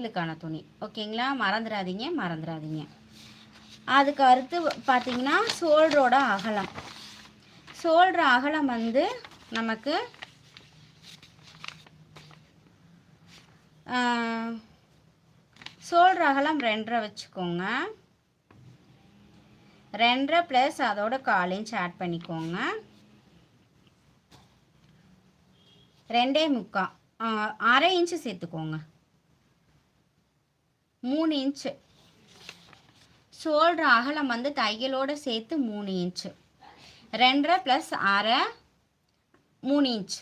இதுக்கான துணி. ஓகேங்களா? மறந்துடாதீங்க மறந்துடாதீங்க. அதுக்கு அடுத்து பார்த்தீங்கன்னா சோல்டரோட அகலம். சோல்டர் அகலம் வந்து நமக்கு சோல்டர் அகலம் ரெண்டரை வச்சுக்கோங்க. ரெண்டரை ப்ளஸ் அதோட கால் இன்ச் ஆட் பண்ணிக்கோங்க. ரெண்டே முக்கா அரை இன்ச்சு சேர்த்துக்கோங்க. மூணு இன்ச்சு. ஷோல்டர் அகலம் வந்து தையலோடு சேர்த்து மூணு இன்ச்சு. ரெண்டரை ப்ளஸ் அரை மூணு இன்ச்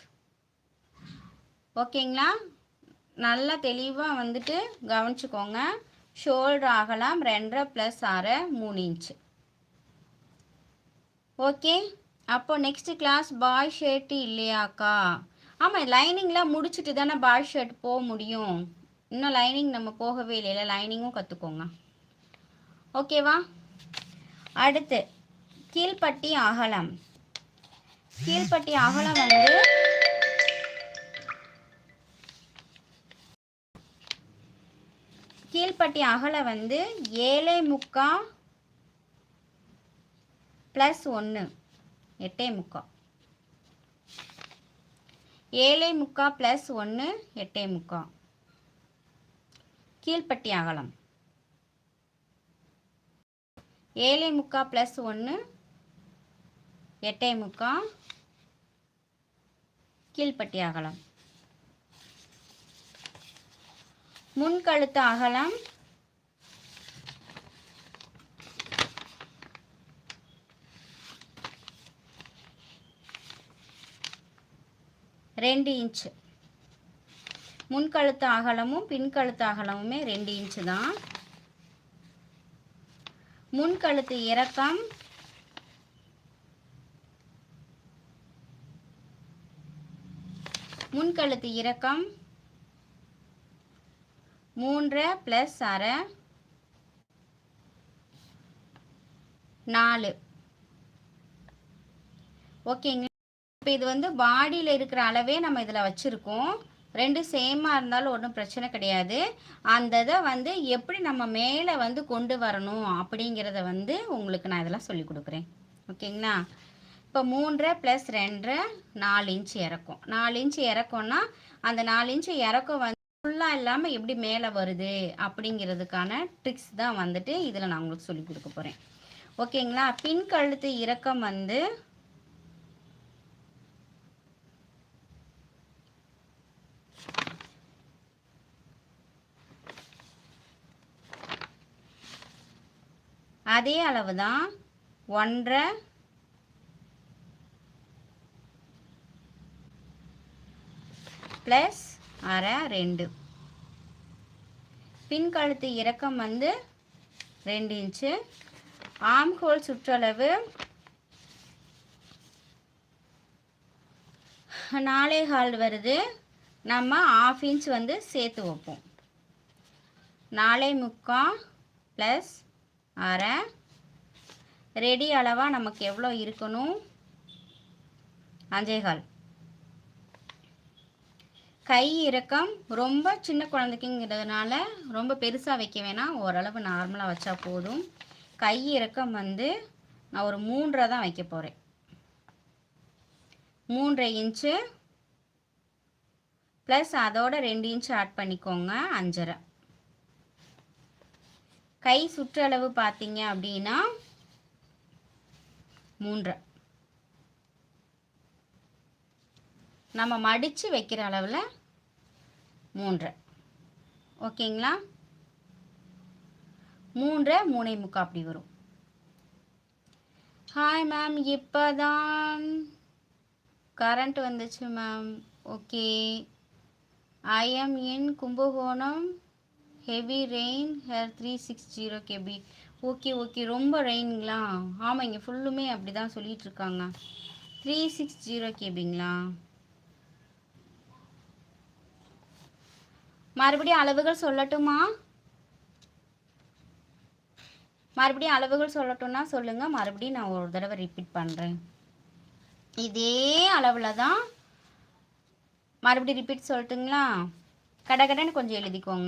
ஓகேங்களா? நல்லா தெளிவாக வந்துட்டு கவனிச்சுக்கோங்க. ஷோல்டர் அகலம் ரெண்டரை ப்ளஸ் அரை மூணு இன்ச்சு. ஓகே? அப்போ நெக்ஸ்ட் கிளாஸ் பாய் ஷர்ட்டு இல்லையாக்கா? ஆமாம் லைனிங்லாம் முடிச்சுட்டு தானே பாய் ஷர்ட் போக முடியும். இன்னும் லைனிங் நம்ம போகவே இல்லைல்ல லைனிங்கும் கற்றுக்கோங்க ஓகேவா அடுத்து கீழ்ப்பட்டி அகலம். கீழ்பட்டி அகலம் வந்து கீழ்பட்டி அகலம் வந்து ஏழை முக்கா ப்ளஸ் ஒன்று எட்டே முக்கா ஏழை முக்கா ப்ளஸ் ஒன்று எட்டே முக்கா கீழ்ப்பட்டி அகலம் ஏழை முக்கா ப்ளஸ் ஒன்று எட்டை முக்கா கீழ்ப்பட்டி அகலம் முன்கழுத்து அகலம் ரெண்டு இன்ச்சு. முன்கழுத்து அகலமும் பின்கழுத்து அகலமுமே ரெண்டு இன்ச்சு தான். முன்கழுத்து இறக்கம். முன்கழுத்து இறக்கம். மூன்று ப்ளஸ் அரை. நாலு. ஓகேங்க இப்போ இது வந்து பாடியில் இருக்கிற அளவே நம்ம இதில் வச்சுருக்கோம். ரெண்டு சேமாக இருந்தாலும் ஒன்றும் பிரச்சனை கிடையாது. அந்த இதை வந்து எப்படி நம்ம மேலே வந்து கொண்டு வரணும் அப்படிங்கிறத வந்து உங்களுக்கு நான் இதெல்லாம் சொல்லி கொடுக்குறேன். ஓகேங்களா? இப்போ மூன்றரை ப்ளஸ் ரெண்டரை நாலு இன்ச்சு இறக்கும். நாலு இன்ச்சு இறக்கம்னா அந்த நாலு இன்ச்சு இறக்கம் வந்து ஃபுல்லாக இல்லாமல் எப்படி மேலே வருது அப்படிங்கிறதுக்கான ட்ரிக்ஸ் தான் வந்துட்டு இதில் நான் உங்களுக்கு சொல்லி கொடுக்க போகிறேன் ஓகேங்களா? பின் கழுத்து இறக்கம் வந்து அதே அளவு தான் ஒன்றரை ப்ளஸ் அரை ரெண்டு. பின் கழுத்து இறக்கம் வந்து ரெண்டு இன்ச்சு. ஆம் ஹோல் சுற்றளவு நாலே கால் வருது. நம்ம ஆஃப் இன்ச் வந்து சேர்த்து வைப்போம். நாலே முக்கால் ப்ளஸ் அரை ரெடி அளவாக நமக்கு எவ்வளோ இருக்கணும்? அஞ்சேகால் கை இறக்கம் ரொம்ப சின்ன குழந்தைக்குங்கிறதுனால ரொம்ப பெருசாக வைக்க வேணாம் ஓரளவு நார்மலாக வச்சா போதும். கை இறக்கம் வந்து நான் ஒரு மூன்றரை தான் வைக்க போகிறேன் மூன்றரை இன்ச்சு. ப்ளஸ் அதோட ரெண்டு இன்ச்சு ஆட் பண்ணிக்கோங்க அஞ்சரை. கை சுற்றளவு பார்த்தீங்க அப்படின்னா மூன்றை. நம்ம மடித்து வைக்கிற அளவில் மூன்றை. ஓகேங்களா? மூன்றை மூணை முக்கா அப்படி வரும். ஹாய் மேம் இப்போ தான் கரண்ட் வந்துச்சு ma'am okay I am in Kumbakonam. Heavy rain here three six zero KB okay okay ரொம்ப ரெயின்ங்களா ஆமாம் இங்கே ஃபுல்லுமே அப்படி தான் சொல்லிகிட்ருக்காங்க த்ரீ சிக்ஸ் ஜீரோ கேபிங்களா மறுபடியும் அளவுகள் சொல்லட்டுமா? மறுபடியும் அளவுகள் சொல்லட்டும்னா சொல்லுங்கள் மறுபடியும் நான் ஒரு தடவை ரிப்பீட் பண்ணுறேன் இதே அளவில் தான் மறுபடியும் ரிப்பீட் சொல்லட்டுங்களா? கடகடன்னு கொஞ்சம் எழுதிக்கோங்க.